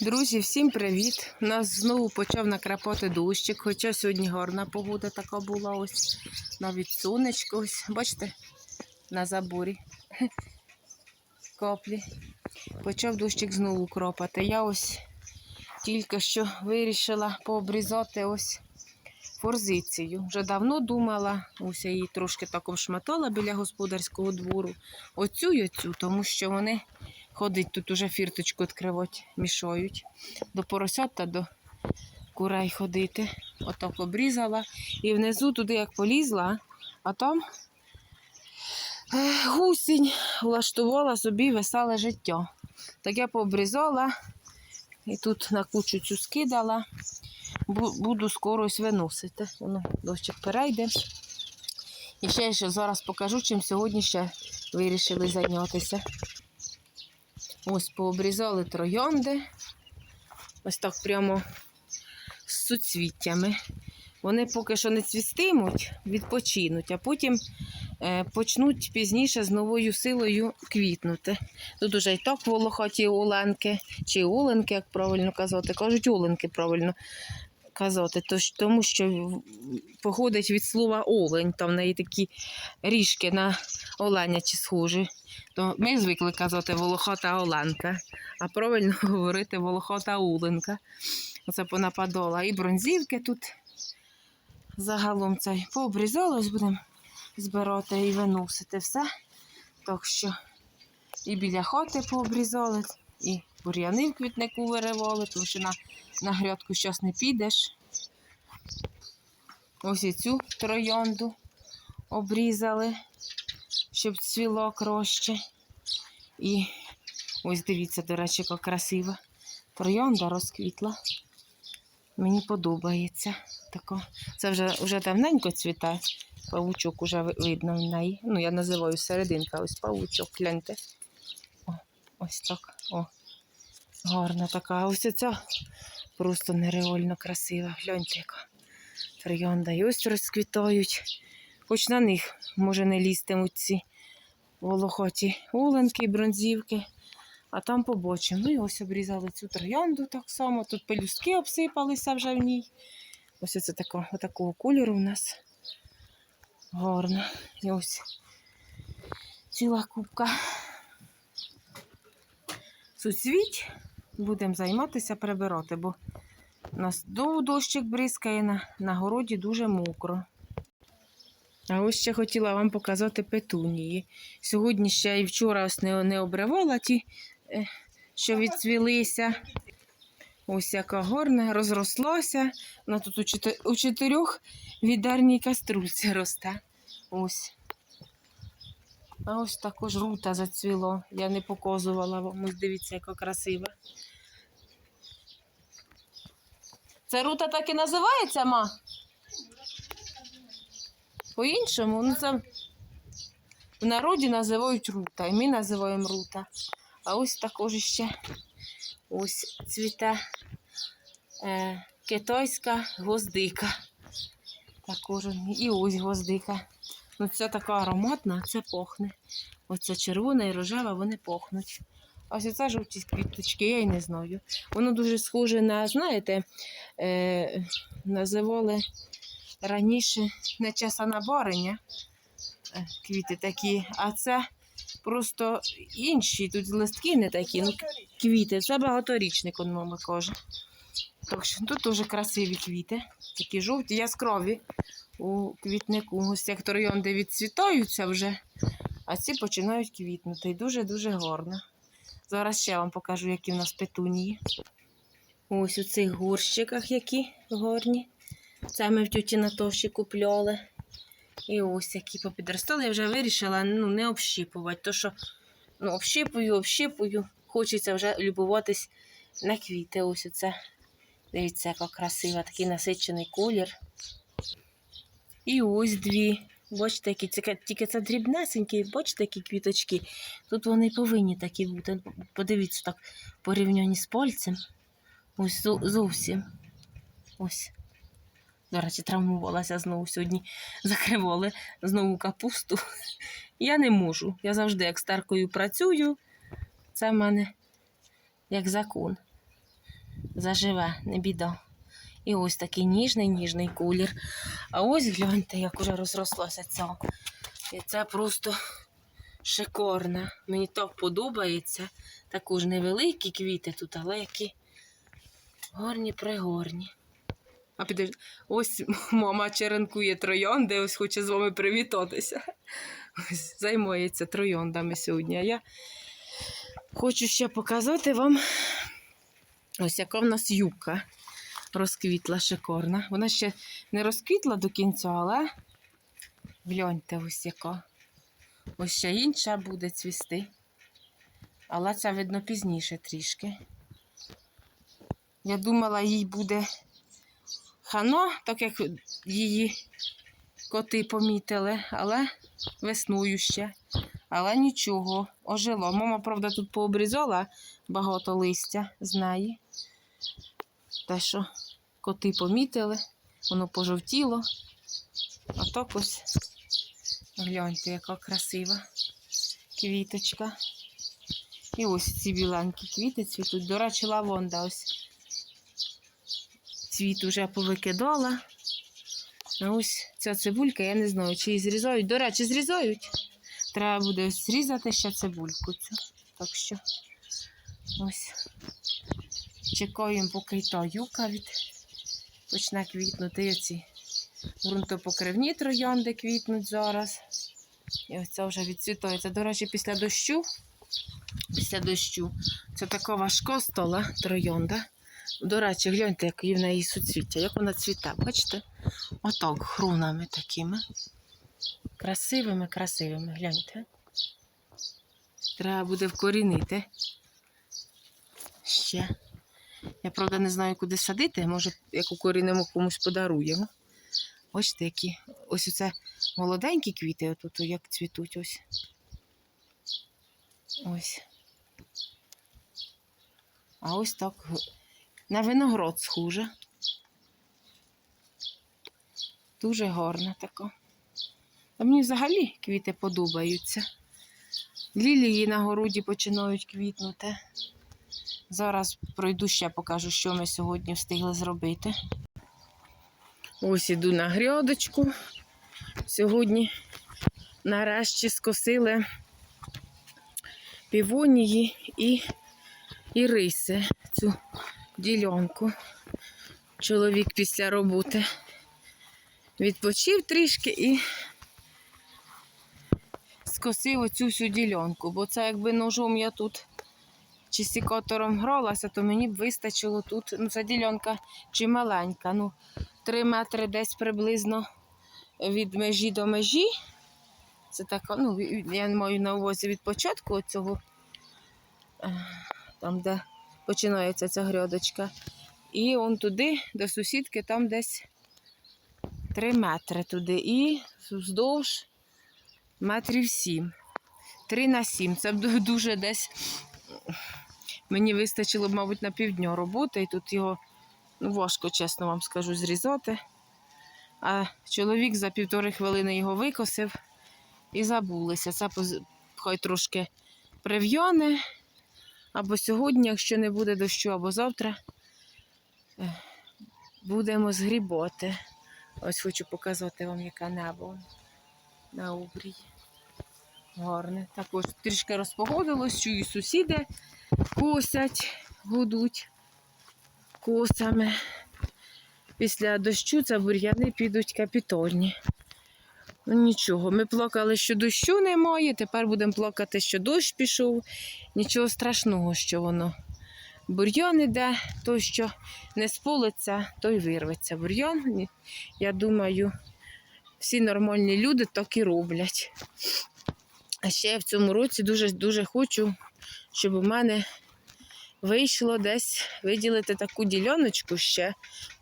Друзі, всім привіт! У нас знову почав накрапати дощик, хоча сьогодні гарна погода така була ось. Навіть сонечко ось. Бачите, на заборі каплі. Почав дощик знову кропати. Я ось тільки що вирішила пообрізати ось форзицію. Вже давно думала, ось я її трошки так обшматала біля господарського двору. Оцю і оцю, тому що вони ходить тут уже фірточку відкривати, мішають. До поросят та до курей ходити. Отак обрізала. І внизу туди як полізла, а там е, гусінь влаштувала собі веселе життя. Так я пообрізала і тут на кучу цю скидала. Буду скоро виносити. Воно дощик перейде. І ще ще зараз покажу, чим сьогодні ще вирішили зайнятися. Ось пообрізали троянди. Ось так прямо з суцвіттями. Вони поки що не цвістимуть, відпочинуть, а потім е, почнуть пізніше з новою силою квітнути. Тут уже і так волохаті оленки, чи оленки, як правильно казати, кажуть оленки правильно казати, тож- тому що походить від слова олень, там в неї такі ріжки на оленячі схожі. То ми звикли казати волохата оленка, а правильно говорити волохата оленка. Оце понападала. І бронзівки тут загалом цей пообрізалось, будемо збирати і виносити все. Так що і біля хати пообрізали, і бур'яни в квітнику виривали, тому що на, на грядку зараз не підеш. Ось і цю троянду обрізали, щоб цвіло краще. І ось дивіться, до речі, яка красива. Троянда розквітла. Мені подобається. Тако. Це вже, вже давненько цвітає. Павучок уже видно в неї. Ну, я називаю серединка, ось павучок, гляньте. О, ось так. О. Гарна така. Ось ця просто нереально красива. Гляньте, яка троянда. І ось розквітають. Хоч на них, може, не лізтимуть ці волохоті оленки, бронзівки. А там побочимо. Ну і ось обрізали цю троянду так само. Тут пелюстки обсипалися вже в ній. Ось це тако, такого кольору у нас. Гарно. І ось ціла кубка. Суцвіть будемо займатися прибирати, бо у нас довго дощик бризкає на, на городі дуже мокро. А ось ще хотіла вам показати петунії. Сьогодні ще і вчора ось не, не обривала ті, е, що відцвілися. Ось яка гарна, розрослося. Вона тут у, чотирьох відерній каструльці росте. Ось. А ось також рута зацвіло. Я не показувала вам. Ось дивіться, яка красива. Це рута так і називається, ма? По-іншому, ну це в народі називають рута, і ми називаємо рута. А ось також ще ось цвіте е, китайська гвоздика. Також і ось гвоздика. Ну, це така ароматна, це пахне. Оце червона і рожева, вони пахнуть. Ось це жовті квіточки, я й не знаю. Воно дуже схоже на, знаєте, е, називали раніше нечесана бариня. е, Квіти такі, а це просто інші. Тут листки не такі, ну квіти. Це багаторічник, он мама каже. Так тут дуже красиві квіти, такі жовті, яскраві у квітнику. Ось як троянди відцвітаються вже, а ці починають квітнути. І дуже-дуже гарно. Зараз ще вам покажу, які в нас петунії. Ось у цих горщиках які гарні. Це ми в тюті Натоші купляли. І ось які попідростали. Я вже вирішила ну, не общіпувати. То що ну, общіпую, общіпую. Хочеться вже любуватись на квіти. Ось оце. Дивіться, яка красива, такий насичений колір. І ось дві. Бачите, які тільки це дрібнесенькі, бачите, які квіточки. Тут вони повинні такі бути. Подивіться так, порівняні з пальцем. Ось зовсім. Ось. До речі, травмувалася знову сьогодні. Закривали знову капусту. Я не можу. Я завжди як старкою працюю. Це в мене як закон. заживе, не біда. І ось такий ніжний, ніжний колір. А ось гляньте, як уже розрослося ця. І це просто шикарно. Мені так подобається. Також невеликі квіти тут, але які гарні пригорні. А підеш, ось мама черенкує троянди, ось хоче з вами привітатися. Ось займається трояндами сьогодні. А я хочу ще показати вам ось яка в нас юбка розквітла шикарна. Вона ще не розквітла до кінця, але гляньте ось яка. Ось ще інша буде цвісти. Але це видно пізніше трішки. Я думала, їй буде хано, так як її коти помітили, але весною ще. Але нічого, ожило. Мама, правда, тут пообрізала багато листя з неї. Те, що коти помітили, воно пожовтіло. А так ось гляньте, яка красива квіточка. І ось ці біленькі квіти цвітуть. До речі, лавонда ось цвіт уже повикидала. А ось ця цибулька, я не знаю, чи її зрізають. До речі, зрізають. Треба буде ось зрізати ще цибульку цю. Так що ось чекаємо, поки та юка від почне квітнути. Оці ґрунтопокривні троянди квітнуть зараз. І ось це вже відцвітається. До речі, після дощу, після дощу, це така важка стола троянда. До речі, гляньте, які в неї суцвіття, як вона цвіте, бачите? Отак, хрунами такими. Красивими, красивими, гляньте. Треба буде вкорінити. Ще. Я, правда, не знаю, куди садити. Може, як укорінимо, комусь подаруємо. Бачите, які. Ось оце молоденькі квіти, отут як цвітуть ось. Ось. А ось так на виноград схоже. Дуже гарна така. А мені взагалі квіти подобаються. Лілії на городі починають квітнути. Зараз пройду ще покажу, що ми сьогодні встигли зробити. Ось іду на грядочку. Сьогодні нарешті скосили півонії і, і риси цю ділянку. Чоловік після роботи відпочив трішки і скосив оцю всю ділянку, бо це якби ножом я тут чи сікатором гралася, то мені б вистачило тут. Ну, ця ділянка чи маленька, ну, 3 метри десь приблизно від межі до межі. Це така, ну, я маю на увазі від початку цього, там, де починається ця грядочка. І он туди, до сусідки, там десь 3 метри туди. І вздовж метрів 7. 3 на 7. Це дуже десь. Мені вистачило, б, мабуть, на півдня роботи, і тут його ну, важко, чесно вам скажу, зрізати. А чоловік за півтори хвилини його викосив і забулися. Це хай трошки прив'яне. Або сьогодні, якщо не буде дощу, або завтра будемо згрібати. Ось хочу показати вам, яке небо на обрії. Гарне. Також трішки розпогодилось, чую сусіди косять, гудуть косами. Після дощу це бур'яни підуть капітольні. Ну нічого, ми плакали, що дощу немає, тепер будемо плакати, що дощ пішов. Нічого страшного, що воно. Бур'ян іде, той, що не сполиться, той вирветься. Бур'ян, я думаю, всі нормальні люди так і роблять. А ще я в цьому році дуже-дуже хочу, щоб у мене вийшло десь виділити таку діляночку ще.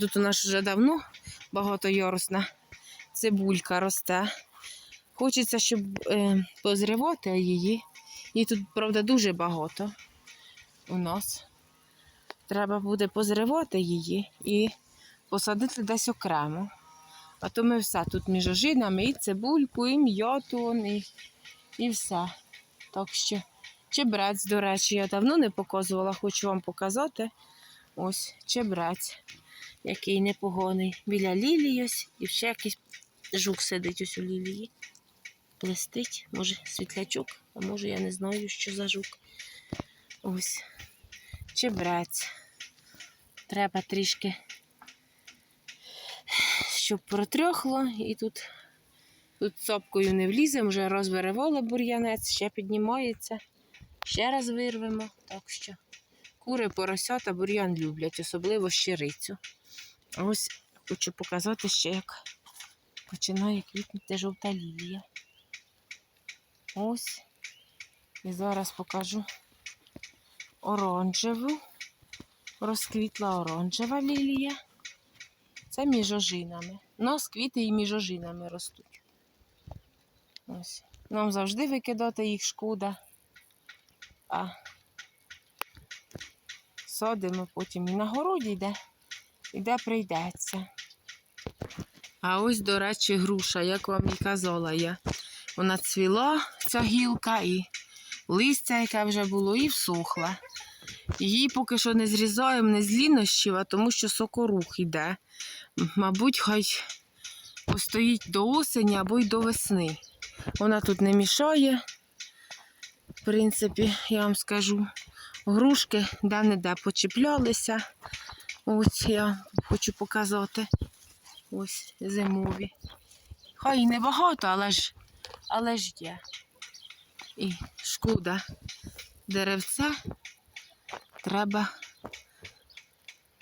Тут у нас вже давно багатоярусна цибулька росте. Хочеться, щоб е, позривати її. Її тут, правда, дуже багато у нас. Треба буде позривати її і посадити десь окремо. А то ми все тут між ожинами і цибульку, і м'яту, і, і все. Так що чебрець, до речі, я давно не показувала, хочу вам показати. Ось чебрець, який непогоний. Біля лілії ось і ще якийсь жук сидить ось у лілії. Блистить, може світлячок, а може я не знаю, що за жук. Ось чебрець. Треба трішки, щоб протрьохло, і тут, тут цопкою не вліземо, вже розбереволи бур'янець, ще піднімається. Ще раз вирвемо. Так що кури, поросята, бур'ян люблять, особливо щирицю. Ось хочу показати ще, як починає квітнути жовта лілія. Ось. І зараз покажу оранжеву. Розквітла оранжева лілія. Це між ожинами. У нас квіти і між ожинами ростуть. Ось. Нам завжди викидати їх шкода. А садимо потім і на городі йде, і де прийдеться. А ось, до речі, груша, як вам і казала я. Вона цвіла, ця гілка, і листя, яке вже було, і всохла. Її поки що не зрізаємо не з лінощів, а тому що сокорух йде. Мабуть, хай постоїть до осені або й до весни. Вона тут не мішає. В принципі, я вам скажу, грушки де-не-де почіплялися. Ось я хочу показати. Ось зимові. Хай і небагато, але ж, але ж є. І шкода деревця треба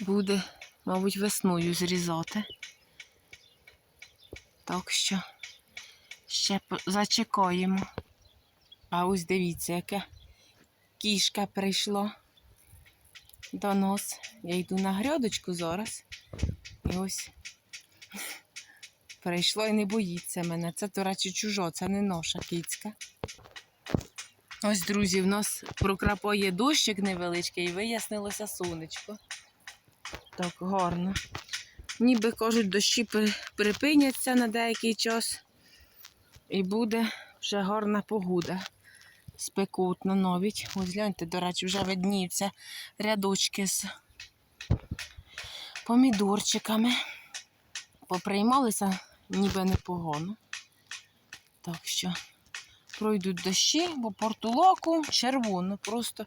буде, мабуть, весною зрізати. Так що ще зачекаємо. А ось дивіться, яке кішка прийшла до нас. Я йду на грядочку зараз. І ось прийшло і не боїться мене. Це, до речі, чужо, це не наша кицька. Ось, друзі, в нас прокрапає дощик невеличкий і вияснилося сонечко. Так, гарно. Ніби кажуть, дощі припиняться на деякий час. І буде вже гарна погода. Спекотно навіть. Ось гляньте, до речі, вже видніються рядочки з помідорчиками. Поприймалися ніби непогано. Так що пройдуть дощі, бо портулаку червоно. Просто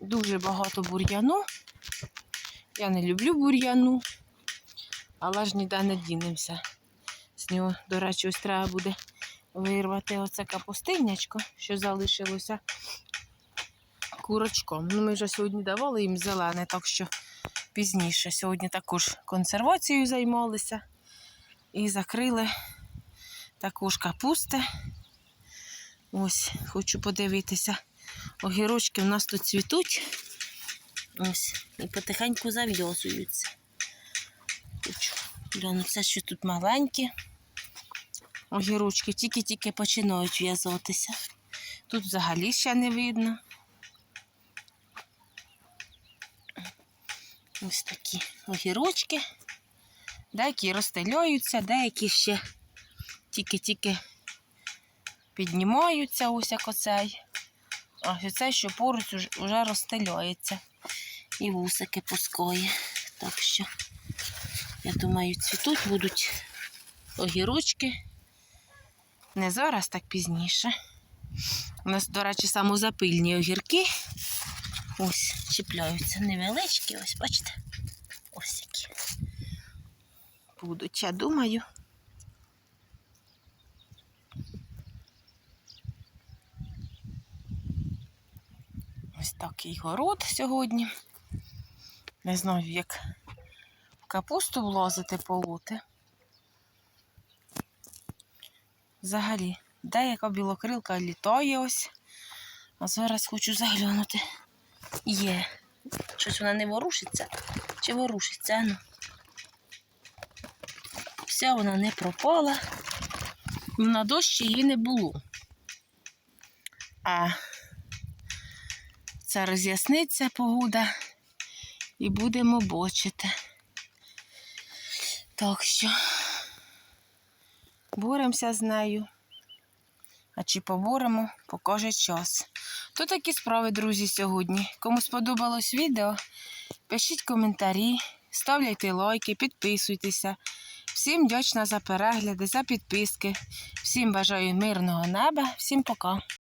дуже багато бур'яну. Я не люблю бур'яну, але ж ніде не дінемося. Нього, до речі, ось треба буде вирвати оце капустинячко, що залишилося курочком. Ну, ми вже сьогодні давали їм зелене, так що пізніше. Сьогодні також консервацією займалися і закрили також капусти. Ось, хочу подивитися. Огірочки в нас тут цвітуть. Ось, і потихеньку зав'язуються. Хочу це що тут маленькі. Огірочки тільки-тільки починають в'язатися. Тут взагалі ще не видно. Ось такі огірочки. Деякі розстеляються, деякі ще тільки-тільки піднімаються, ось як оцей. А цей, що поруч уже розстеляється. І вусики пускає. Так що, я думаю, цвітуть будуть огірочки. Не зараз, так пізніше. У нас, до речі, самозапильні огірки. Ось, чіпляються невеличкі, ось, бачите? Ось які. Будуть, я думаю. Ось такий город сьогодні. Не знаю, як в капусту влазити полоти. Взагалі, деяка білокрилка літає ось. А зараз хочу заглянути. Є. Щось вона не ворушиться. Чи ворушиться? Ну. Вся вона не пропала. На дощі її не було. А це роз'ясниться погода і будемо бочити. Так що боремося з нею. А чи поборемо, покаже час. То такі справи, друзі, сьогодні. Кому сподобалось відео, Пишіть коментарі, ставляйте лайки, підписуйтеся. Всім вдячна за перегляди, за підписки. Всім бажаю мирного неба, всім пока.